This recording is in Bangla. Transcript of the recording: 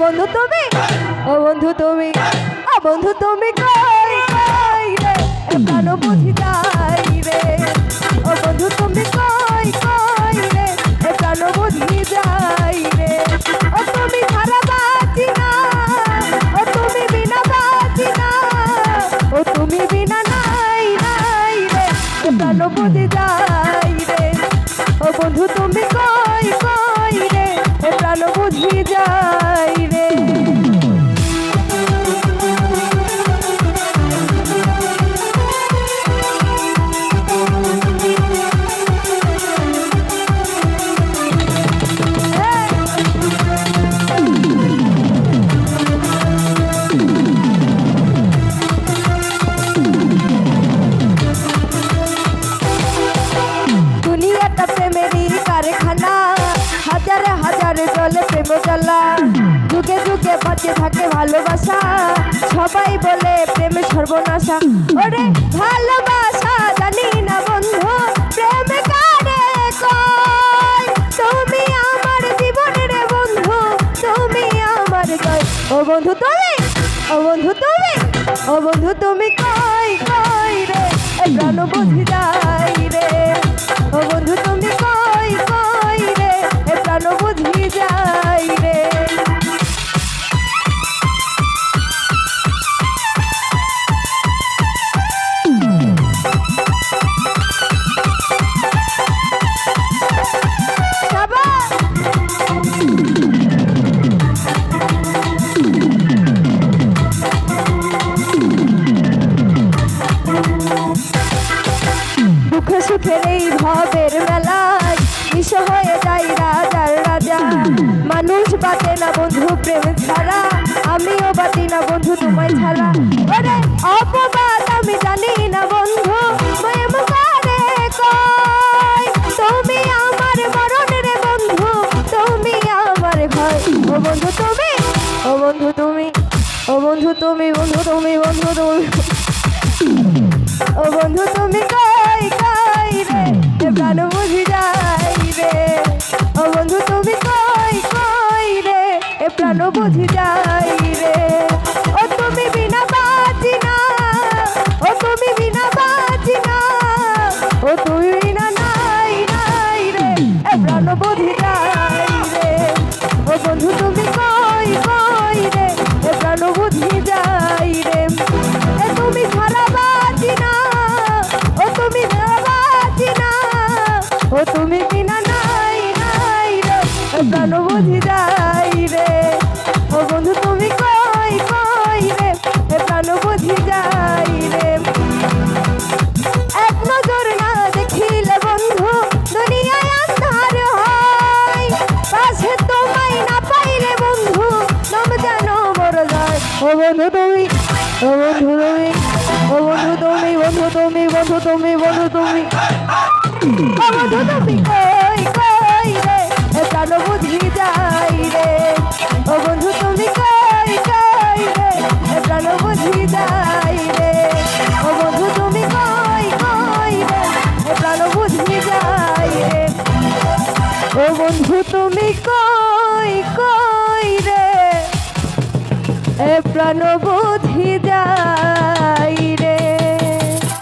বন্ধু যায়। তুমি, ও বন্ধু তুমি, ও বন্ধু তুমি কই কই রে? প্রাণ বুঝি যাই বন্ধু তুমি কই কই রে? প্রাণ বুঝি যাই থাকে ভালোবাসা, সবাই বলে প্রেমে সর্বনাশা। ওরে ভালোবাসা, জানি না বন্ধু, প্রেম কারে কয়? তুমি আমার জীবনের বন্ধু, তুমি আমার জয়। ও বন্ধু তুমি, ও বন্ধু তুমি, ও বন্ধু তুমি কই কই রে? প্রাণ বুঝি প্রেম ছাড়া, আমিও বাতি না বন্ধু, তোমায় ছাড়া। ওরে অপবাদ আমি জানি না বন্ধু, প্রেম কারে কয়? তুমি আমার মরণ রে বন্ধু, তুমি আমার ভয়। ও বন্ধু তুমি, ও বন্ধু তুমি, ও বন্ধু তুমি বন্ধু তুমি বন্ধু তুমি। ও বন্ধু তুমি কই কই রে? প্রাণ বুঝি যাই রে। ও বন্ধু তুমি কই বুঝি যাই রে। ও তুমি বিনা বাঁচি না ও তুমি বিনা বাঁচি না ও তুমি বিনা নাই নাই রে। এ প্রাণ বুঝি যাই রে। ও বন্ধু তুমি কই কই রে? এ প্রাণ বুঝি যাই রে। এ তুমি ছাড়া বাঁচি না ও তুমি ছাড়া বাঁচি না ও তুমি বিনা নাই নাই রে। প্রাণ বুঝি যাই রে। বন্ধু, তুমি কই কই রে? এ প্রাণ বুঝি যাই রে। এক নজর না দেখিলে বন্ধু, দুনিয়ায় আন্ধার হয়। পাশে তোমায় না পাইলে বন্ধু, নাম যেন মর যায়। ও বন্ধু, তুমি, ও বন্ধু, তুমি, ও বন্ধু, তুমি বন্ধু তুমি বন্ধু তুমি বন্ধু, তুমি। ও বন্ধু, তুমি কই কই রে? এ প্রাণ বুঝি যাই। তুমি কই কই রে? এ প্রাণ বুঝি